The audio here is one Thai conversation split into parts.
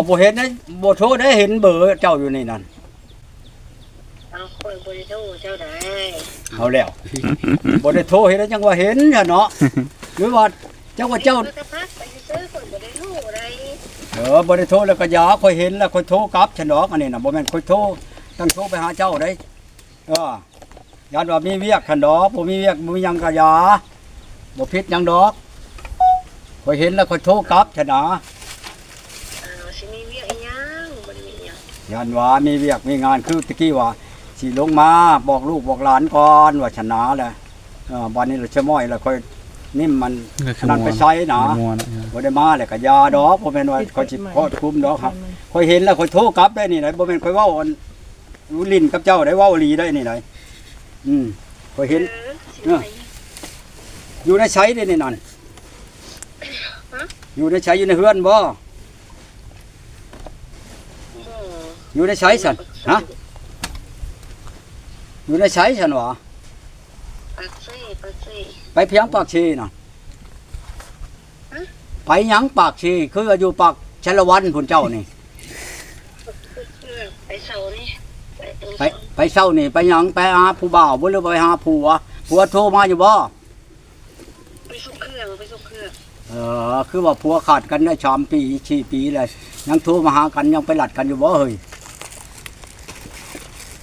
เอาบ่เห็นนะบ่โทรได้เห็นเบอร์เจ้าอยู่ในนั้นเอาคนบริโภคเจ้าได้เอาแล้วบ่ได้โทรเห็นแล้วจังว่าเห็นน่ะเนาะหรือว่าจังว่าเจ้าแล้วก็พักไปซื้อคนบริโภคอะไรเออบ่ได้โทรแล้วก็อยาค่อยเห็นแล้วค่อยโทรกลับฉันดอกอันนี้น่ะบ่แม่นค่อยโทรต้องโทรไปหาเจ้าได้เออยานว่ามีเวียกคันดอกบ่มีเวียกบ่มีหยังก็อยาบ่ผิดหยังดอกค่อยเห็นแล้วค่อยโทรกลับฉันนะ อ้าวสิมีเวียกอีหยังบริเวณ ยังยานว่ามีเวียกมีงานคือตะกี้ว่าสิลงมาบอกลูกบอกหลานก่อนว่าชนะแหละเออบัดนี้เราจะม้อยแล้วค่อยนิ่มมันก็คือนั่นไปใช้นะมัวนะบ่ได้มาเลยก็ยาดอกบ่แม่นว่าค่อยสิโคตรคุมดอกครับค่อยเห็นแล้วค่อยโทรกลับได้นี่ไหนบ่แม่นค่อยเว้าอันรู้ลิ้นกับเจ้าได้เว้าอีหลีได้นี่ไหนอืมค่อยเห็นเออสิไปอยู่ในใช้ได้นี่นั่นฮะอยู่ในใช้อยู่ในเฮือนบ่บ่ อยู่ในใช้ซั่นฮะอยู่ในใช้ซั่นวะปักเซ่ปักเซ่ไปเพียงปากชีน่ะฮะไปหยังปากชีคืออยู่ปากชลวันพุ่นเจ้านี่เพื่อไปเสานี่ไปตรงไปไปเช้านี่ไปหยังไปหาผู้บ่าวบ่หรือไปหาผัวผัวโทรมาอยู่บ่ไปสุกเครื่องไปสุกเครื่องเออคือว่าผัวขาดกันได้ชามปีชีปีเลย ยังโทรมาหากันยังไปหลัดกันอยู่บ่เฮ้ย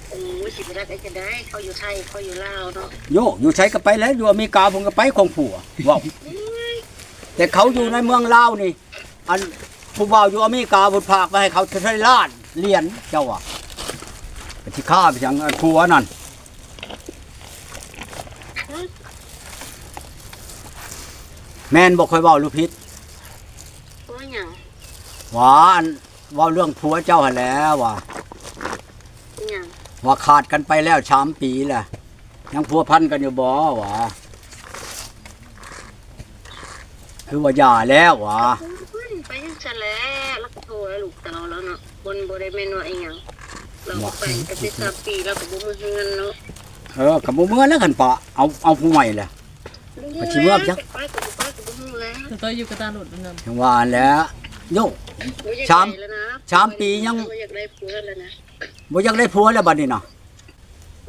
โอ้ยสิบรักไอ้จะได้เขาอยู่ไทยเขาอยู่ลาวเนาะโยอยู่ใช้ก็ไปแล้วอยู่อเมริกาผมก็ไปของผัวว้าวแต่เขาอยู่ในเมืองลาวนี่ อันผู้บ่าวอยู่อเมริกาบุญภาคไปให้เขาใช้ล้านเหรียญเจ้าอะไปที่ข้าไปยังอันผัวนั่นแม่นบอกคอยเว้าลูกพิษว่าหยัง ว่าอันเว่าเรื่องผัวเจ้าหั่นแหล้วว่าหยังว่าขาดกันไปแล้วสามปีแหละยังพัวพันกันอยู่บ่วะคือว่าหย่าแล้ววะไปยังจะแล้วแล้วก็โทรให้ลูกเตาแล้วเนาะบนบริเวณว่าอีหยังเราก็ไปกันไปสามปีแล้วก็บ่มือเฮือนเนาะเออกับบ่เมื่อแล้วกันปะเอาเอาผู้ใหม่แหละไปชิมเมื่อจ๊ะไปกับไปกับบ่มือแล้วตัวตัวอยู่กับตาหลุดมันนั่นจังว่าแหล้ว โยชามแล้วนะชามปียัง บ่อยากได้ผัวแล้วนะบ่อยากได้ผัวแล้วบัดนี้น่ะ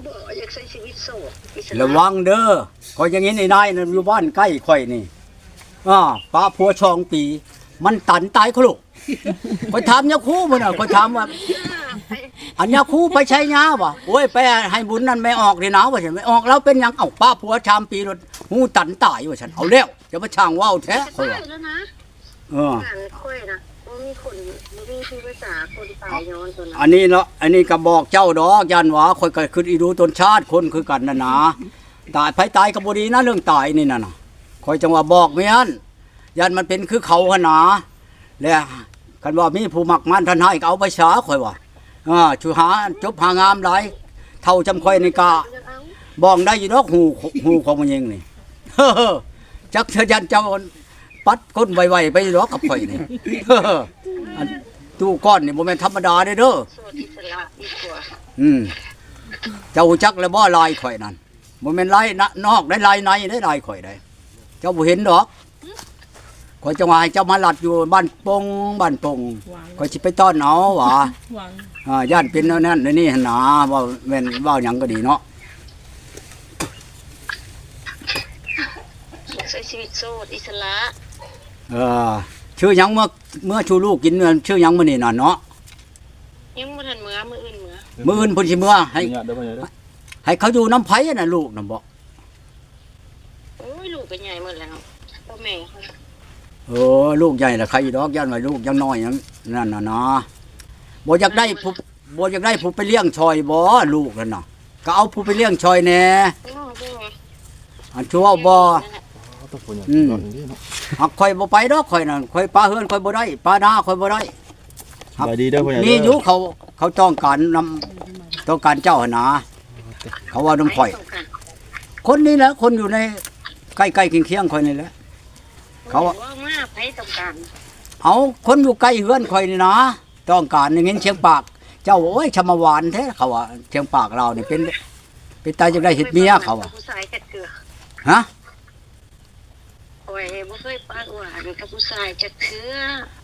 บ่อยากใช้ชีวิตโสดอิสระวังเด้อก็อย่างนี้ในนายนั่นอยู่บ้านใกล้ข่อยนี่อ่าป้าผัวชองปี มันตันตายเขาลูกข่อยถามยาคูมื้อน่ะข่อยถามว่า อันยาคูไปใช้ยาวะโอ้ยไปให้บุญนั่นไม่ออกเลยนะว่าฉันไม่ออกแล้วเป็นหยังเอ้าป้าผัวชามปีรถหูตันตายว่าฉันเอาแล้วจะมาช่างว่าวแท้จะเขาตายว่า แล้วนะ เอออ่านค่อยนะบ่มีคนบ่มีที่ภาษาคนตายย้อนตัวนั้นอันนี้เนาะอันนี้ก็บอกเจ้าดอกยันว่าคอยก็คืออีรู้ตนชาติคนคือกันนะนะตายไปตายก็บ่ดีนะเรื่องตายนี่น่ะนะคอยจังว่าบอกเมียนยันมันเป็นคือเขาหนนาแล้วกันว่ามีผู้มักมันทันให้ก็เอาไปสาคอยว่าอ่าชูหาจบหางามหลายเท่าจำคอยนี่กะจะเอาบ้องได้อยู่ดอกหูหูของมันเองนี่เฮ้อจักเธอยันเจ้า ปัดก้นไวๆไปดอกกับข่อยนี่เฮ้ออันตู้ก้อนนี่บ่แม่นธรรมดาเด้อเด้อโสดอิสระดีกว่าอืมเจ้าจักแล้วบ่ลายข่อยนั่นบ่แม่นลายนะนอกได้ลายในได้ลายข่อยได้ เจ้าบ่เห็นดอกข่อยจะว่าให้เจ้ามาลัดอยู่บ้านปงบ้านปงวางข่อยสิไปต้อนเอาหว่าวางอ่าย่านเป็นแนวนั้นแนวนี่หั่นนะว่าแม่นเว้าหยังก็ดีเนาะอยากใช้ชีวิตโสดอิสระ เออ ชื่อหยังเมื่อเมื่อชูลูกกินเงินชื่อหยังมื้อนี้น่ะเนาะยังบ่ทันเมื่อมื้ออื่นเมื่อมื้ออื่นเพิ่นสิเมื่อให้ เนี่ยเดี๋ยวไปเดี๋ยวให้เขาอยู่น้ำไผน่ะลูกน่ะบ่โอ้ยลูกก็ใหญ่หมดแล้วพ่อแม่เขาเออลูกใหญ่ละใครดอกย่านว่าลูกยังน้อยยังนั่นน่ะนะบ่อยากได้ผู้บ่อยากได้ผู้ไปเลี้ยงชอยบ่ลูกนั่นน่ะก็เอาผู้ไปเลี้ยงชอยแหน่โอ้โหอันชัวเอาบ่ต้องพูดอย่างอืม นอนอย่างนี้เนาะ หักข่อยบ่ไปดอกข่อยนั่นข่อยปลาเฮือนข่อยบ่ได้ปลานาข่อยบ่ได้สบายดีเด้อพ่อใหญ่มีอยู่เขาเขาต้องการนำต้องการเจ้าหั่นนะเขาว่าน้ำข่อย คนนี้แหละคนอยู่ในใกล้ๆเคียงๆข่อยนี่แหละเขาเขาอะว่ามาไผต้องการเอาคนอยู่ใกล้เฮือนข่อยนี่นะต้องการอย่างงี้เชียงปาก เจ้าโอ้ยชมหวานแท้เขาว่าเชียงปากเรานี่เป็นเป็นตายจังได้เห็ดเมียเขาอะผู้ชายกัดเกลือฮะค ข่อยบ่เคยปากหวานกับผู้ชายจักเทื่อ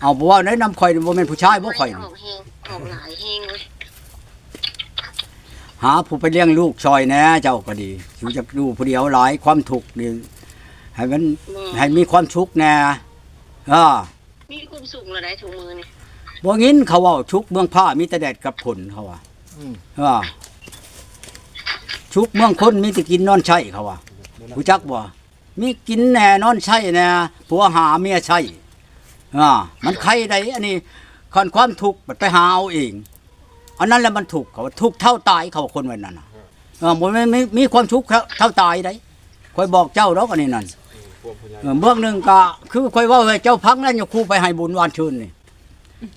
เอาบ่ว่าแนะนำข่อยนี่บ่แม่นผู้ชายบ่ข่อยอนี่อกแฮงออกหลายแฮงเลยหาผู้ไปเลี้ยงลูกชอยแหน่เจ้าก็ดีอยู่จักดูผู้เดียวหลายความทุกข์นี่ให้มันบ่ให้มีความสุขแหน่อ่ามีความสุขแล้วได้ถุงมือนี่บ่งินเขาเว้าชุกเมืองผ้ามีแต่แดดกับฝนเขาว่าอืมอ่าชุกเมืองคนมีแต่กินนอนใช้เขาว่ารู้จักบ่ มีกินแน่นอนใช้แน่ผัวหาเมียใช้อ่ามันใครใดอันนี้คันความทุกข์ไปหาเอาเองอันนั้นแหละมันถูกข์เขาทุกข์เท่าตายเขาคนว้นั่นน่ะเออมันไม่มีความทุกข์เท่าตายได้คอยบอกเจ้าดอกอันนี้นั่นพวกพ่อใหญ่เบื้องหนึ่งก็คือคอยว่าเจ้าพักนั่นอย่าคู่ไปให้บุญวานชื่นนี่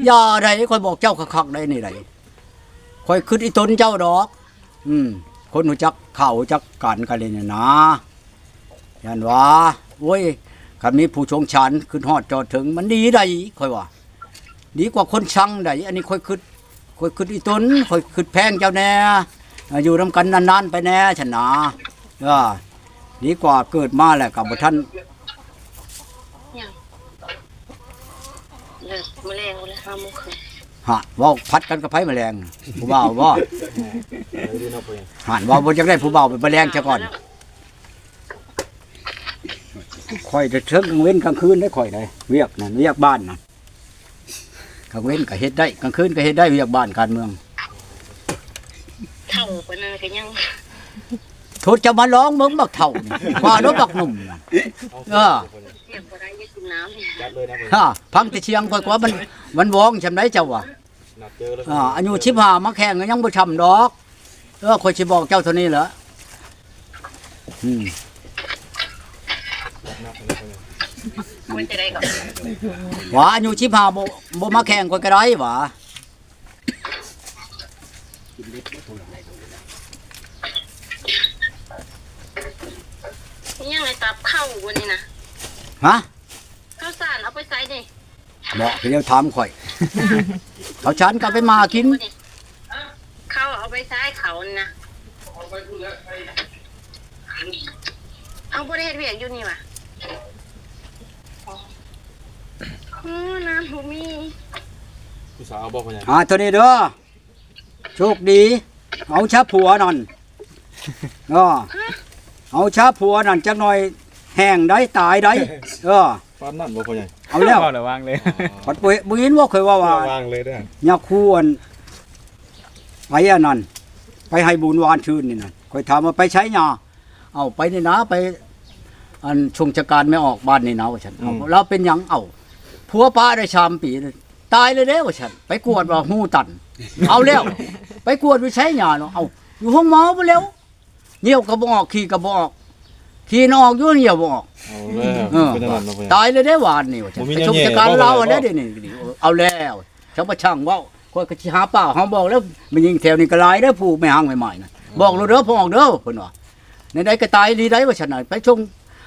ยาใดคอยบอกเจ้าคักๆได้นี่ใดคอยขึ้นอีตนเจ้าดอก อืมคนหูจักเข่าจักกันกันเลยเนี่ยนะ ยันว่าโอ้ยคันมีผู้ชงชันขึ้นฮอดจอดถึง มันดีใดคอยว่า ดีกว่าคนชังใดอันนี้คอยขึ้นคอยขึ้นอีตนคอยขึ้นแพงเจ้าแน่เอออยู่นำกันนานๆไปแน่ฉันนะเออดีกว่าเกิดมาแหละกับท่านยังเลิกมื้อแรงเลย5โมงครึ่งฮะเว่าพัดกันกับไผแมลงผู้บ่าวว่าไปดีเนาะพ่อใหญ่หันว่าบ่จักได้ผู้บ่าวเป็นแมลงซะก่อน ข่อยจะเทิงกลางเว้นกลางคืนได้ข่อยได้เวียกนั่นเวียกบ้านนั่นกลางเว้นก็เฮ็ดได้กลางคืนก็เฮ็ดได้เวียกบ้านการเมืองเท่าปานนั้นก็ยังโทษจะมาร้องเบิ่งบักเฒ่านี่ว่าเนาะบักหนุ่มน่ะเออเรียกบ่ได้ยังกินน้ำนี่จัดเลยนะพ่อใหญ่ฮะพังแต่เชียงข่อยกว่ามันมันว้องชำไดเจ้าว่ะนัดเจอแล้วอ่าอายุ15มาแข่งก็ยังบ่ชำดอกเออข่อยสิบอกเจ้าเท่านี้เหรออืม นัดเลยพ่อใหญ่ มันจะได้กับว่าอายุ15บ่บ่มาแข่งข่อยก็ได้หว่ายังไงตับเข้าวันนี้นะฮะข้าวสารเอาไปใส่นี่บอกเดี๋ยวถามข่อย เขาฉันก็ไปมากินข้าวเอาไปใส่เขานี่นะเอาบริเวณเวียกอยู่นี่ว่ะโอ้น้ำหูมีผู้สาวบอกพ่อใหญ่อ่าตัวนี้เด้อโชคดี เอาชาผัวนั่นก็เอาชาผัวนั่นจักหน่อยแห้งได้ตายได้เออปานนั่นบ่พ่อใหญ่เอาแล้วเอาระวังเลยปัดปุยบุญว่าเคยว่าว่าวางเลยเด้ออยาคูอันไปอันนั้นไปให้บุญวานชื่นนี่นั่นคอยถามว่าไปใช้ยาเอาไปนี่นะไป อันชงชะการไม่ออกบ้านนี่นะว่าฉันเอาแล้วเป็นหยังเอา ผัวป้าได้ชามปีเลยตายเลยเด้ว่าฉัน ไปกวดว่าหูตัน เอาแล้ว ไปกวดไปใช้ยาเนาะเอาอยู่ห้องหมอไปแล้วเหี่ยวกระบอกขี่กระบอกขี่นออกอยู่เหี่ยวบออกเอาแล้วเออเป็นจังนั้นเนาะพ่อใหญ่ตายเลยได้หวานนี่ว่าฉันบ่มีไปแนวชมแย่ชะการบ่เราบ่ อันนั้นเดี๋ยวนี้เอาแล้วช่างประช่างเว่าคนก็สิหาเปล่าเขาบอกแล้วมันยิงแถวนี้ก็หลายเด้อผู้ไม่ห่างไม่ใหม่นะบอกเราเด้อพอออกเด้อเพิ่นว่าในใดก็ตายดีได้ว่าฉันน่ะไปชง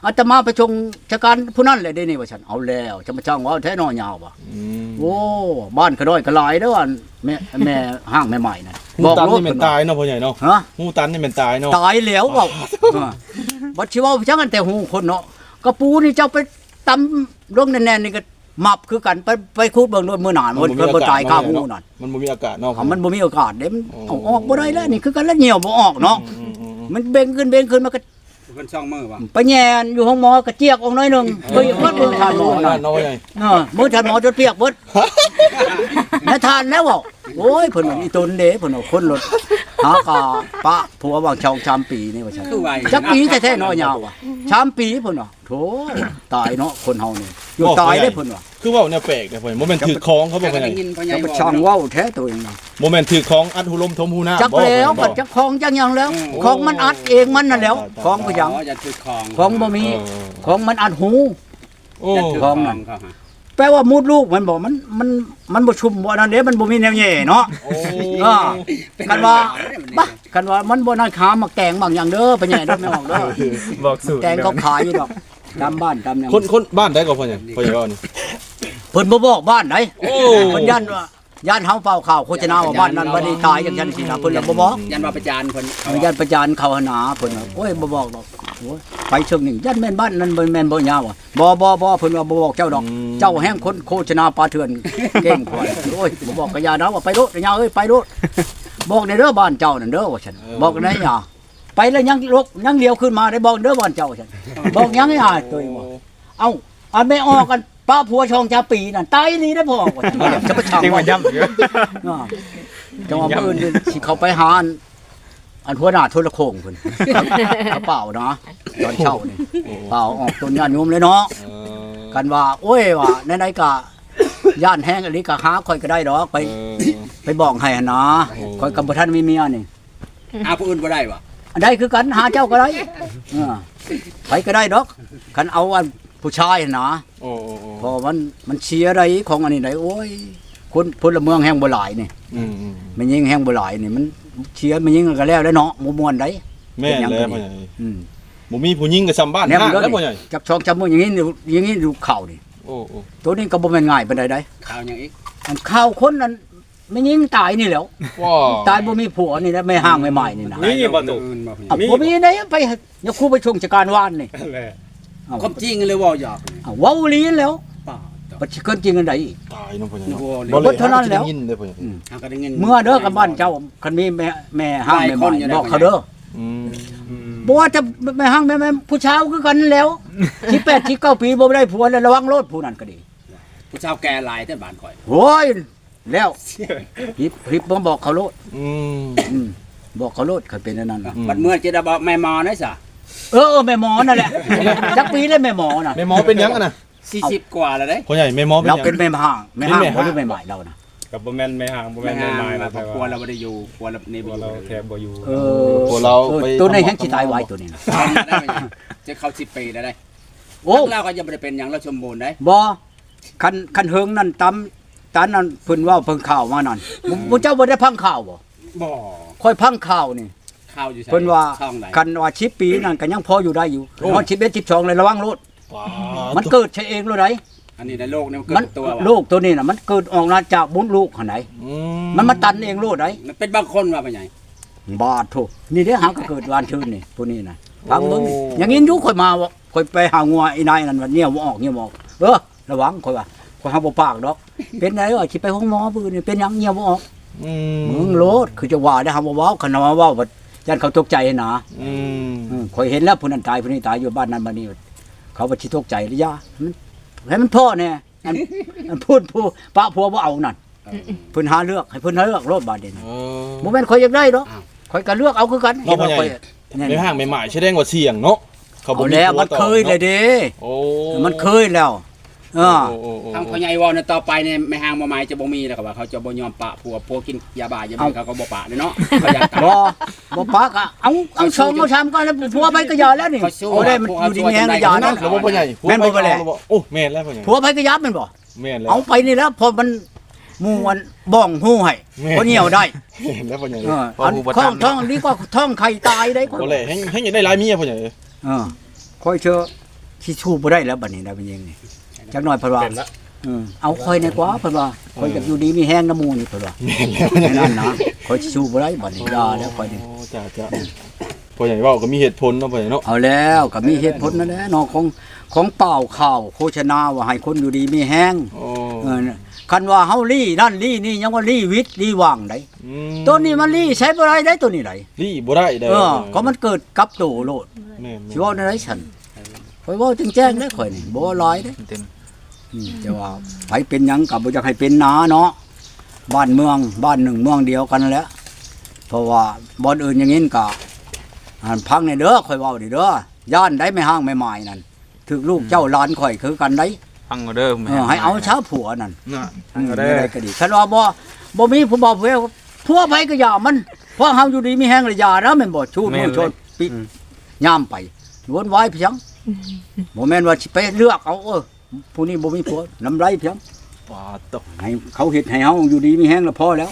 อาตมาไปชงชะการผู้นั้นแหละได้นี่ว่าฉันเอาแล้วช่างประช่างเว่าแท้นอยาวว่ะอืมโอ้บ้านก็ด้อยก็หลายเด้ออันแม่แม่ห้างใหม่ๆนั่นหูตันนี่แม่นตายเนาะพ่อใหญ่เนาะฮะหูตันนี่แม่นตายเนาะตายแล้วเปล่าเออบัดชิเว่าช่างกันแต่หูคนเนาะกระปูนี่เจ้าไปตำลงแน่นๆนี่ก็หมับคือกันไปไปคูดเบิ่งโดนมือหนานมันบ่ตายข้าหูนั่นมันบ่มีอากาศเนาะอะมันบ่มีโอกาสเด้มันอ๋อเอาออกบ่ได้แล้วนี่คือกันแล้วเหนียวบ่ออกเนาะอืมอืมอืมมันเบ่งขึ้นเบ่งขึ้นมันก็ เพิ่นช่องมือบ่ไปแย่นอยู่ห้องหมอกระเจียกออกหน้อยหนึงเฮ้ยวัดมือทานหมอนั่นั่นนเนาะพ่อใหญ่เออมือทานหมอจนเปียกเบิดแม่ทานแล้วบ่โอ้ยเพิ่นว่าอีตนเด้เพิ่นว่าคนรถหากะปะผัววางชองชามปีนี่ว่าซั่นคือไวจักปีแท้ๆน้อยยาวอะชามปีเพิ่นว่าโถตายเนาะคนเฮานี่อยู่ตายได้เพิ่นว่าคือเว่าเนี่ยแปลกเนี่ยพ่อใหญ่บ่แม่นถือของเขาบอกพ่อใหญ่ได้ยินพ่อใหญ่จะบไปอกช่างเว้าแท้ตัวเองนะ บ่แม่นถือของอัดหูลมทมหูหน้าจักบ่แล้วพ่บัอดใหญ่จักของจังหยังแล้ว ของมันอัดเองมันนั่นแล้วของก็ยังอ๋อจะถือของของบ่มี เออ ของมันอัดหู โอ้จะถือขขอองงนั่นเขาฮะแปลว่ามูดลูกมันบอกมันมันมันบ่ชุมบ่นั่นเด้มันบ่มีแนวแย่เนาะ โอ้อ่า กันว่าบะกันว่ามันบ่นั่นขามาแกงบางอย่างเด้อไปแย่เด้อไม่ออกเด้อบอกสูตรแกงเขาขายอยู่ดอกตามบ้านตามหยังคนคนบ้านได้ก็พ่อใหญ่พ่อใหญ่ว่านี่เพิ่นบ่บอกบ้านไหนโอ้เพิ่นย่านว่า ย่านเฮาเฝ้าข่าวโฆษณาว่าบ้านนั้นบ่ได้ตายอย่างนั้นสินะเพิ่นละบ่บอกยันว่าประจานเพิ่นเอาย่านประจานเขาหนาเพิ่นว่าโอ้ยบ่บอกดอกโอ้ยไปเชิงหนึ่งยันแม่นบ้านนั้นบ่แม่นบ่ยาวอะบ่บ่บ่เพิ่นว่าบ่บอกเจ้าดอกอืมเจ้าแห่งคนโฆษณาปลาเถื่อนเก่งกว่าโอ้ยบ่บอกกะยานะว่าไปโลดยาเอ้ยไปโลดบอกในเด้อบ้านเจ้านั่นเด้อว่าฉันบอกในยาไปแล้วยังลกยังเลี้ยวขึ้นมาได้บอกเด้อบ้านเจ้าฉันบอกยังไงอะตัวเองว่าเอ้าอันไม่ออกกัน ป้าผัวชองจาปีนั่นตายนี่ได้พอว่าฉันจะไปถามยังว่ามาย้ำอยู่อ่าจังหวะมื่นนี่สิเขาไปหาอันอันหัวหน้าโทรโคงเพิ่นกระเป๋านะตอนเช้านี่เปล่าออกต้นญาติโยมเลยเนาะเออกันว่า โอ้ยว่าไหนๆก็ย่านแห้งอันนี้ก็หาค่อยก็ได้ดอกไปเออไปบอกให้หั่นนะโอ้ค่อยกับบ่ทันมีเมียนี่อาผู้อื่นบ่ได้บ่อันใดคือกันหาเจ้าก็ได้เออไปก็ได้ดอกคันเอาอัน ผู้ชายหั่นนะโอ้โอ้โอ้เพอมันมันเชียร์อะไรของอันนี้ไหนโอ้ยคนพลเมืองแห่งบ่หลายนี่อืมอืมมันยิงแห้งบ่หลายนี่มันเชียร์มันยิงกันก็แล้วแล้วเนาะบ่ม่วนได้แม่นแล้วพ่อใหญ่อืมบ่มีผู้หญิงกับซ้ำบ้านแนมห้างเด้อแล้วพ่อใหญ่จับช่องจับมืออย่างนี้อยู่อย่างนี้ดูเข่านี่โอ้โอ้ตัวนี้ก็บ่แม่นง่ายปานใดได้ข่าวหยังอีกอันข่าวคนนั้นไม่ยิงตายนี่แหล้ว ว้าตายบ่มีผัวนี่นะไม่ห่างไม่ใหม่นี่นะนี่บ่ตุอื่นบ่พี่อะบ่มีได้ไปอย่าคู่ไปชงจักรวาลนี่ แหละเอา ความจริงเลยเว่าหยอกนี่เอาเว้าลีนแล้วป่าต่อบ่สิเกินจริงอันใดอีก ตายเนาะพ่อใหญ่โอ้เนาะโหบ่เท่านั้นแล้ว ได้ยินเด้อพ่อใหญ่อืม หาก็ได้เงิน เมื่อเด้อกับบ้านเจ้าคันมีแม่แม่ห้างไม่ใหม่บอกเขาเด้ออืมบ่ว่าจะแม่ห้างแม่แม่ผู้ชายคือกันแล้ว18 19ปีบ่ได้ผัวแล้วระวังโลดผู้นั้นก็ดีผู้ชาวแก่หลายแต่บ้านข่อยโอ้ยแล้วฮิปฮิปบ่บอกเขาโลดอืม อืมบอกเขาโลดเคยเป็นอันนั้นน่ะบัดเมื่อจะได้บอกแม่หมอได้ซะ เออเออแม่หมอนั่นแหละจักปีเลยแม่หมอน่ะแม่หมอเป็นหยังกันน่ะ40กว่าแล้วเด้พ่อใหญ่แม่หมอเป็นหเรายัง เป็นแม่ห่างแม่ห่างเป็นแม่บ่ห้างได้แม่ใหม่เรานะกับบ่แม่นไม่ห่างบ่แม่แม่นไม่งานไม้มานะครอบครัวเราบ่ได้อยู่ครัวเรานี่บ่บ่เราอยู่แทบบ่อยู่เออพวกเราเออไป ตัวในแห้งสิตายไวตัวนี้นะได้ไหมจะเข้า10ปีแล้วได้โอ้เราก็ยังบ่ได้เป็นหยังเราสมบูรณ์ได้บ่คันคันเฮิงนั่นตำตานนั้นเพิ่นเว่าเพิ่นข่าวมานั่นบ่บ่เจ้าบ่ได้พังข่าวบ่บ่ค่อยพังข่าวนี่ ข่าวอยู่ไสเพิ่นว่าช่องไหนคันว่า10ปีนั่นก็ยังพออยู่ได้อยู่นอน11 12เลยระวังโลดว้ามันเกิดใช่เองโลดไดอันนี้ในโลกนี่มันเกิมันดตัวว่ะลูกตัวนี้น่ะมันเกิดออกมาจากบุญลูกหั่นไหนอืมันมาตันเองโลดไดมันเป็นบางคนว่าเป็นไงบาดโถนี่เด้หาก็เกิดวานชื่นนี่ผู้นี้นะฟังเบิ่งนี่อย่างนี้อยู่ค่อยมาว่าค่อยไปหางัวไอ้นายนั่นว่าเนี่ยบ่ออกเนี่ยบ่ออกเออระวังค่อยว่าค่อยหาบ่ปากดอก เป็นไดว่าสิไปห้องหมอปืนนี่เป็นหยังเนี่ยบ่ออกอืมมึงโลดคือจะว่าได้หาบ่เว้าคันว่าเว้า บัดยันเขาตกใจนะอืมอืมค่อยเห็นแล้วผู้นั้นตายผู้นี้ตายอยู่บ้านนั้นบ้านนี้ เขาบ่สิตกใจระยะมันให้มันพ่อแน่อันอันพูดผู้ปะผัวบ่เอานั่นเออเพิ่นหาเลือกให้เพิ่นหาเลือกโลดบาดนี้เออบ่แม่นข่อยอยากได้ดอกอ้าวข่อยก็เลือกเอาคือกันน้องพ่อใหญ่ข่อยในห้างใหม่ๆแสดงว่าเสี่ยงเนาะเขาบ่เอาแล้วมันตัวต่อเคยเลยเด้โอ้มันเคยแล้ว เออ โอ้โอ้โอ้ ทางพ่อใหญ่เว่าเนี่ยต่อไปเนี่ยไม่ห่างบ่หมายจะบ่มีแล้วก็ว่าเขาจะบ่ยอมปะผัวผัวกินยาบ้ายาบ้าเขาก็บ่ปะเลยเนาะเขาอยากตาย บ่บ่ปากอะเอาเอาชมเอาชามก็แล้วผัวไปก็ยาแล้วนี่เขาสู้โอ้ได้มันอยู่ดีแม่งก็ยานั่นั่นนแล้วบ่พ่อใหญ่แม่นบ่ไปแล้วโอ้แม่นแล้วพ่อใหญ่ผัวไปก็ยามันบ่ แม่นแล้ว เอาไปนี่แล้วพอมันหมู่มันบ้องหู้ให้แม่ บ่เหนียวได้แม่นแล้วพ่อใหญ่เอออันท้องท้องดีกว่าท้องไข่ตายได้บ่แลแฮงแฮงอยากได้หลายเมียพ่อใหญ่เออค่อยเชื่อที่ชูบ่ได้แล้วบัดนี้ได้เป็นยังนี่ จักหน่อยเพิ่นว่าเป็นละเออเอาค่อยในกว่าเพิ่นว่าค่อยจะอยู่ดีมีแห้งน้ำมูนี่เพิ่นว่าแม่นแล้วพ่อใหญ่นั่นนะค่อยสิชูบ่ได้บัดนี้ยาแล้วค่อยนี่โอ้จ้าจ้าพ่อใหญ่เว้าก็มีเหตุผลเนาะพ่อใหญ่เนาะเอาแล้วก็มีเหตุผลนั่นแหละเนาะของของเปล่าข่าวโฆษณาว่าให้คนอยู่ดีมีแห้งโอ้เออคันว่าเฮาลี่นั่นลี่นี่ยังว่าลี่วิทย์ลี่ว่างได้อืมตัวนี้มันลี่ใช้บ่ได้ได้ตัวนี้ได้นี่บ่ได้เด้เออก็มันเกิดกับโตโลดแม่นสิเว้าได้ไรฉันข่อยเว้าจริงแจ้งได้ข่อยนี่บ่ลอยเด้อืม แต่ว่าไผเป็นหยังก็บ่อยากให้เป็นนาเนาะบ้านเมืองบ้านหนึ่งเมืองเดียวกันนั่นแหละเพราะว่าบ่อนอื่นอย่างนี้ก็อันพังในเด้อข่อยเว้าดิเด้อย่านได้ไม่ห้างไม่หมายนั่นถึกลูกเจ้าหลานข่อยคือกันได้ฟังเอาเด้อเออให้เอาเช้าผัวนั่น น่ะอืมไม่ได้ ก็ดีคันว่าบ่บ่มีผู้บ่าวผู้เอวผัวไปก็อย่ามันเพราะเฮาอยู่ดีมีแห้งเลยอย่านะแม่นบ่ชูมือชนปิดย่ามไปวนไว้เพียงบ่แม่นว่าสิไปเลือกเอาเออ ผู้นี้บ่มีผัวน้ำไรเพียงปาตกให้เขาเฮ็ดให้เฮาอยู่ดีมีแห้งแล้วพอแล้ว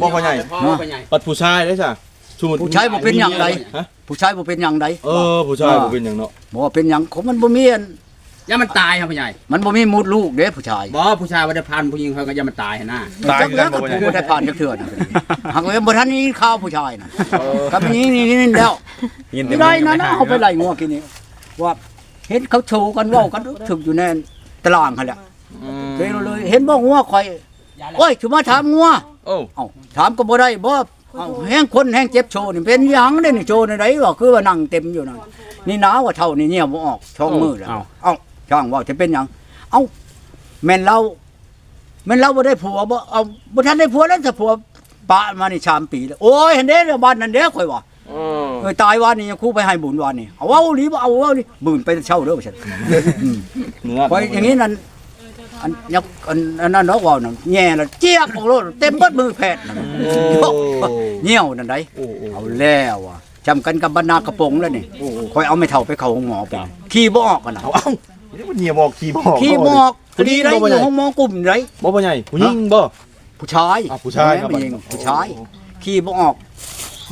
บ่พ่อใหญ่พ่อพ่อใหญ่ปัดผู้ชายได้จ้ะสมมุติผู้ชายบ่เป็นหยังใดฮะผู้ชายบ่เป็นหยังใดเออผู้ชายบ่เป็นหยังเนาะบ่ว่าเป็นหยังของมันบ่มีอันอย่ามันตายครับพ่อใหญ่มันบ่มีมูดลูกเด้ผู้ชายบ่ผู้ชายบ่ได้พันผู้หญิงเขาก็อย่ามันตายหั่นน่ะตายคือกันบ่บ่พ่อใหญ่บ่ได้ผ่านจักเทื่อนะหากว่าบ่ทันนี้ข้าวผู้ชายน่ะก็มีนี่นี่แล้วยินแต่ไม่ได้นะนะเอาไปไล่งัวกินนี่ว่า เห็นเขาโชว์กันเว้ากันถึกอยู่ในตารางหั่นแหละอืมเลยเลยเห็นบ่งัวข่อยโอ้ยสิมาถามงัวโอ้เอ้าถามก็บ่ได้บ่เอ้าแห้งคนแห้งเจ็บโชว์นี่เป็นหยังเด้นี่โชว์ในใดว่าคือว่านั่งเต็มอยู่นั่นนี่หนาวว่าเท่านี่เงียบบ่ออกช่องมือแล้วเอ้าช่างว่าจะเป็นหยังเอ้าแม่นเราแม่นเราบ่ได้ผัวบ่เอาบ่ทันได้ผัวแล้วแต่ผัวปะมานี่ชามปีแล้วโอ้ยเห็นเด้บ้านนั้นเด้ข่อยว่าโอ้ เออตายวันนี้ยังครู่ไปให้บุญวันนี้เอาเว้าหรือบ่เอาเว้านี่บุญไปเช่าเด้อฉันอืมเนื้อพออย่างนี้นั่นอันยักอันอันนั้นเนาะว่านั่นแย่ละเจี๊ยบออกโลดเต็มเบิดมือแพทย์นั่นโอ้เหี่ยวนั่นไดโอ้โอ้เอาแล้วอะจำกันกับบรรณากระโปรงแล้วนี่คอยเอาไม่เท่าไปเข้าห้องหมอไปขี่บ่ออกกันน่ะเอาเอ้านี่มันเหนียบอกขี่บอกขี่บ่ออกผู้หญิดีงได้บ่อใหญ่ยู่ห้องหมอกลุ่มไดบ่พ่อใหญ่ผู้หญิงบ่ผู้ชายอะผู้ชายครับแม่นบ่ผู้ชายขี่บ่ออก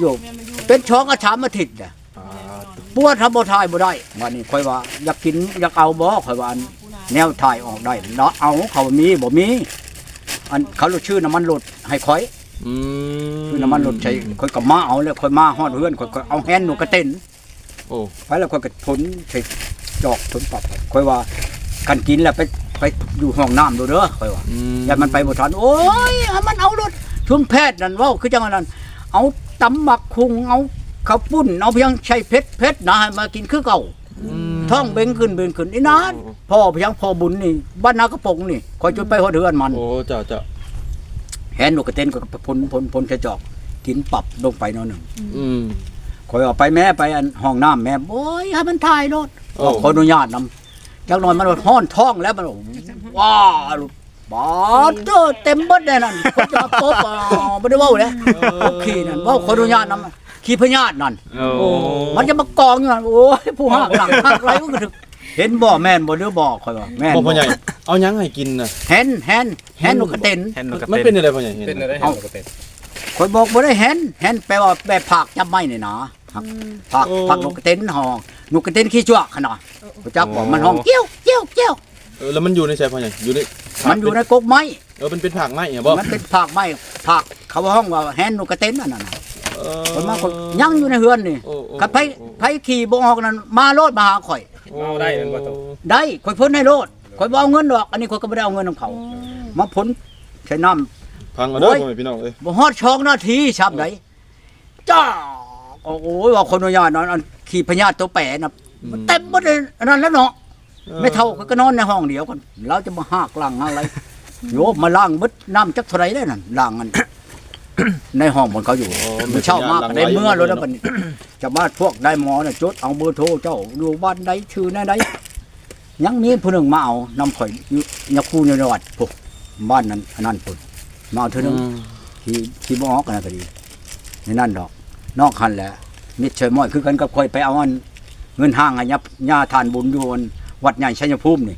โยมเป็นช้องอาชามอาทิตย์น่ะอ่าปวดทำบ่ทายบ่ได้วันนี้ค่อยว่าอยากกินอยากเอาบ่ค่อยว่าอันแนวถ่ายออกได้เนาะเอาเขามีบ่มี อันเขาลดชื่อน้ำมันลดให้ค่อยอืมชื่อน้ำมันลดใช้ค่อยก็มาเอาแล้วค่อยมาฮอดเฮือนค่อยก็เอาแฮนหนูกระเต้นโอ้ไปแล้วค่อยก็ทนใช้จอกทนปรับค่อยว่ากันกินแล้วไปไปอยู่ห้องน้ำดูเด้อค่อยว่าอืมอย่ามันไปบ่ทันโอ้ยให้มันเอารถชุมแพทย์นั่นเว้าคือจังอันนั้นเอา ตำบักคุงเอาข้าวปุ้นเอาเพียงใช้เพชรเพชรนะให้มากินคือเก่าอืมท่องเบ่งขึ้นเบ่งขึ้นอีนานพ่อเพียงพ่อบุญนี่บ้านนากระปงนี่คอยจุดไปหัวเดือนมันโอ้เจ้าเจ้าแหนนกกระเต้นก็พ้นพ้นพ้นจะจอกกินปรับลงไปหนอยหนึ่งอืมคอยเอาไปแม่ไปอันห้องน้ำแม่โอ้ยให้มันถ่ายรถโอ้ขออนุญาตนำจักหน่อยมันห้อนท้องแล้วมันว้าลูก บาดเด้อเต็มเบิดเลยนั่นคนจะป๊บอ่าไม่ได้เว้าเลยขี้นั่นเว้าขออนุญาตนำขี้พญาตนั่นโอ้มันจะมากองอยู่นั่นโอ้ยผู้หักหลังหักไรมันก็ถึกเห็นบ่แม่นบ่หรือบ่คอยว่าแม่นบ่บ่พ่อใหญ่เอาหยังให้กินน่ะแฮนแฮนแฮนนกกระเต็นแฮนด์นกกระมันเต้นเป็นอะไรพ่อใหญ่เห็นเป็นอะไรเอาแฮนด์นกกระเต้นคอยบอกบ่ได้แฮนแฮนแปลว่าแบบผักจับไม้นี่นะผักผักผักนกกระเต็นห้องนกกระเต็นขี้จั่วขนาดรู้จักบ่มันห้องเกี้ยวเกี้ยวเกี้ยวเออแล้วมันอยู่ในใช่พ่อใหญ่อยู่ในมันอยู่ในกกไม้เออเป็นเป็นผักไม้เหรอบ่มันเป็นผักไม้ผักเขาว่าห้องว่าแฮนนกกระเต็นอันนั้นน่ะเออคนมาคนยังอยู่ในเฮือนนี่โอ้โอ้กับไผไผขี่บ่ออกนั่นมาโลดมาหาข่อยเอาได้มันบ่ตกได้ข่อยพ้นให้โลดข่อยบ่เอาเงินดอก อันนี้ข่อยก็บ่ได้เอาเงินของเขา มาพ้นใช้น้ำพังเอาเด้อโอ้ยพ่อแม่พี่น้องเอ้ยบ่ฮอดช่องนาทีชับไดจ้าโอ้โหว่าคนอนุญาตนอนอันขี่พญาติตัวแปรน่ะมันเต็มหมดเลยอันนั้นแล้วเนาะ ไม่เท่าเขาก็นอนในห้องเดียวกันเราจะมาหากล้างอะไรโยมมาล้างมดน้ำจักเท่าไหรได้นั่นล้างอันในห้องบนเขาอยู่อ๋อมันเช่ามากก็ได้หลังไหลเมื่อรถแล้วบัดนี้จะมาพวกได้หมอน่ะจดเอาเบอร์โทรเจ้าดูบ้านใดชื่อไหนใดยังมีผู้หนึ่งมาเอานำข่อยอยู่ยาคูในจังหวัดพวกบ้านนั้นอันนั้นพุ่นมาเอาเท่านึงที่ที่บ่ออกกันนะก็ดีในนั่นดอก นอกคันแหละมิดเชยม้อยคือกันกับคอยไปเอาอันเงินห้างให้ยับญาทานบุญอยู่อัน วัดใหญ่ชัยภูมินี่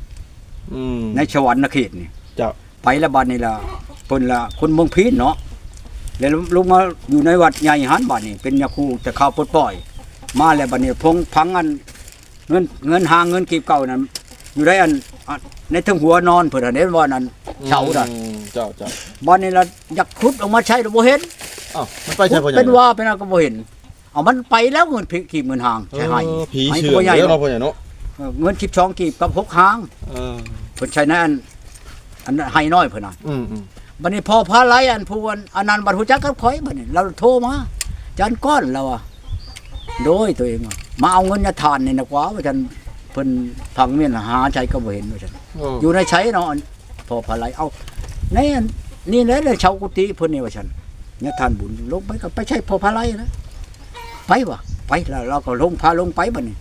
อืมในชวรรณเขตนี่เจ้าไปแล้วบัดนี้ล่ะเพิ่นละคนเมืองพีนเนาะแล้วลงมาอยู่ในวัดใหญ่หันบัดนี้เป็นยาคูจะเข้าปลดปล่อย มาแล้วบัดนี้พงพังอันเงินเงินหางเงินกีบเก่านั้นอยู่ได้อันอันในถึงหัวนอนเพิ่นอันนี้ว่านั้นเสาน่ะอืมเจ้าเจ้าบัดนี้ละอยากขุดออกมาใช้แล้วบ่เห็น อ้าวมันไปใช่พ่อใหญ่เป็นว่าเป็นอะไรก็บ่เห็น เอามันไปแล้วเงินผีกีบเงินหางเอใช่ให้อผีให้เชื่ก็อบ่ใหญ่เด้อหรอเนาะกพ่อใหญ่เนาะ เออเงินชิบช่องกีบกับหกหางเออเพิ่นใช้ในอันอันให้น้อยเพิ่นน่ะอืมอืมบัดนี้พอพาไหลอันผู้อันอันนั้นบัดฮู้จักกับข่อยบัดนี้เราโทรมาจันก้อนเราอะโดยตัวเองว่ามาเอาเงินยาทานนี่นะกว่าว่าจันเพิ่นพังเมียนหาใจก็บ่เห็นว่าจันโอ้อยู่ในใช้เนาะอันพอพาไหลเอาในอันนี่แหละเลยชาวกุฏิเพิ่นนี่ว่าจันยาทานบุญลงไปก็ไปใช้พอพาไหลนะไปวะไปแล้วเราก็ลงพาลงไปบัดนี้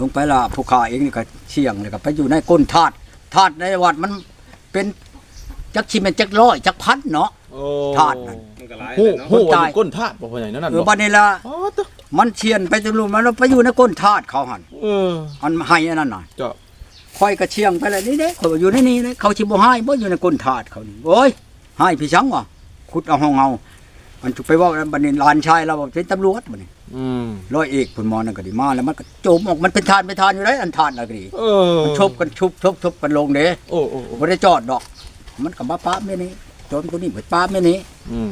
ลงไปละผู้ขาเองนี่ก็เชี่ยงเลยก็ไปอยู่ในก้นธาตุธาตุในวัดมันเป็นจักชิเป็นจักร้อยจักพันเนาะ โอ้ธาตุนั่น มันก็หลายหูเลยเนาะหูคนตาย ก้นธาตุบ่พ่อใหญ่นั่นน่ะเออบ่บัดนี้ละอ๋อตะมันเชียนไปจนรู้มันไปอยู่ในก้นธาตุเขาหันเอออันให้อันนั้นน่ะเจ้าค่อยก็เชียงไปแล้วนี่เด้ข่อยก็อยู่ในนี้เลยเขาสิบ่ให้บ่อยู่ในก้นธาตุเขานี่โอ้ยให้พี่ชังวะขุดเอาห้องเอา มันถูกไปเว่ากันบัดนี้หลานชายเราบอกเป็นตำรวจบัดนี้อืมร้อยเอกเพิ่นหมอนั่นก็ดีมาแล้วมันก็โจมออกมันเป็นทานเป็นทานอยู่ได้อันทานน่ะก็ดีเออมันชบกันชุบชบชบกันลงเด้โอ้โอ้โอ้บ่ได้จอดดอก มันก็มาป้าแม่นี้โจมตัวนี้เบิดป้าแม่นี้อืม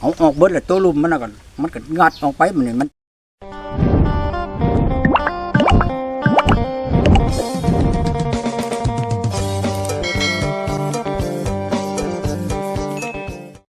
เอาออกเบิดแล้วตัวลุมมันน่ะก็มันก็งัดออกไปมันนี่มัน